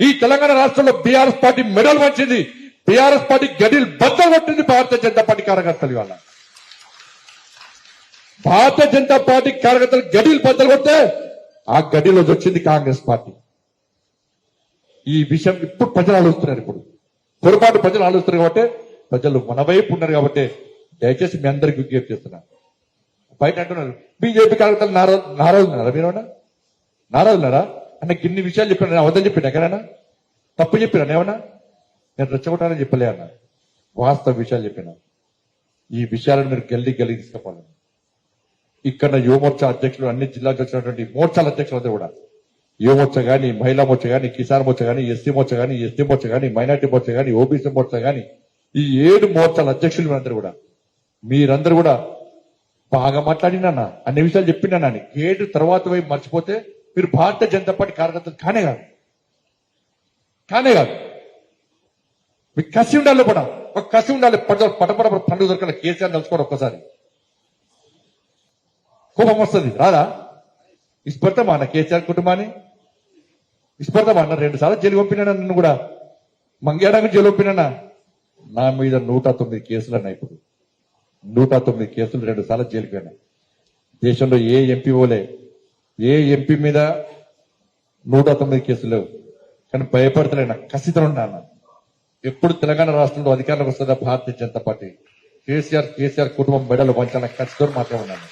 ఈ తెలంగాణ రాష్ట్రంలో BRS party మెడల్ వచ్చింది బీఆర్ఎస్ పార్టీ గడిలు బద్దలు కొట్టింది భారతీయ జనతా పార్టీ కార్యకర్తలు ఇవాళ. భారతీయ జనతా పార్టీ కార్యకర్తలు గడిలు బద్దలు కొడితే ఆ గడిలో వచ్చింది కాంగ్రెస్ పార్టీ. ఈ విషయం ఇప్పుడు ప్రజలు ఆలోచిస్తున్నారు ఇప్పుడు. పొరపాటు ప్రజలు ఆలోచిస్తున్నారు కాబట్టి ప్రజలు మన వైపు ఉన్నారు కాబట్టి దయచేసి మీ అందరికి విజ్ఞప్తి చేస్తున్నా. బయట అంటున్నారు బీజేపీ కార్యకర్తలు నారా నారాజున్నారా మీరు నారాజున్నారా అంటే గిన్ని విషయాలు చెప్పాను నేను అవద్దని చెప్పాను ఎక్కడైనా తప్పు చెప్పినా ఏమన్నా నేను రెచ్చగొట్టాలని చెప్పలే అన్న. వాస్తవ విషయాలు చెప్పిన. ఈ విషయాలను మీరు గల్లి గల్లి తీసుకుపోవాలి ఇక్కడ యువమోర్చా అధ్యక్షులు అన్ని జిల్లా వచ్చినటువంటి మోర్చాల అధ్యక్షులు అందరూ కూడా. యువమోర్చ కానీ మహిళా మోర్చ కానీ కిసాన్ మోర్చ కానీ ఎస్సీ మోర్చ కానీ ఎస్టీ మోర్చ కానీ మైనార్టీ మోర్చ కానీ ఓబీసీ మోర్చ కానీ ఈ ఏడు మోర్చాల అధ్యక్షులు మీరందరూ కూడా. మీరందరూ కూడా బాగా మాట్లాడినా అన్ని విషయాలు చెప్పినా గేటు తర్వాత వైపు మర్చిపోతే మీరు భారతీయ జనతా పార్టీ కార్యకర్తలు కానే కాదు. కానే కాదు. మీకు కసి ఉండాలి కూడా ఒక కసి ఉండాలి ప్రజలు పటపడ పండుగ దొరకాలి కేసీఆర్ తెలుసుకోండి ఒక్కసారి. కోపం వస్తుంది. రాదా? ఇష్టపడతామా అన్న కేసీఆర్ కుటుంబాన్ని ఇష్టపడతామా అన్న రెండు సార్లు జైలు పంపినా నన్ను కూడా మంగేడానికి జైలు పంపినా నా మీద నూట తొమ్మిది కేసులు అన్న ఇప్పుడు. నూట తొమ్మిది కేసులు రెండు సార్లు జైలుకి దేశంలో ఏ ఎంపీ ఏ ఎంపీ మీద నూట తొమ్మిది కేసులు లేవు. కానీ భయపడతలేన కసితలు ఉన్నాను ఎప్పుడు తెలంగాణ రాష్ట్రంలో అధికారంలోకి వస్తుందా Bharatiya Janata party? KCR KCR కుటుంబం మెడలు వంచాల ఖచ్చితంగా మాత్రమే ఉన్నాను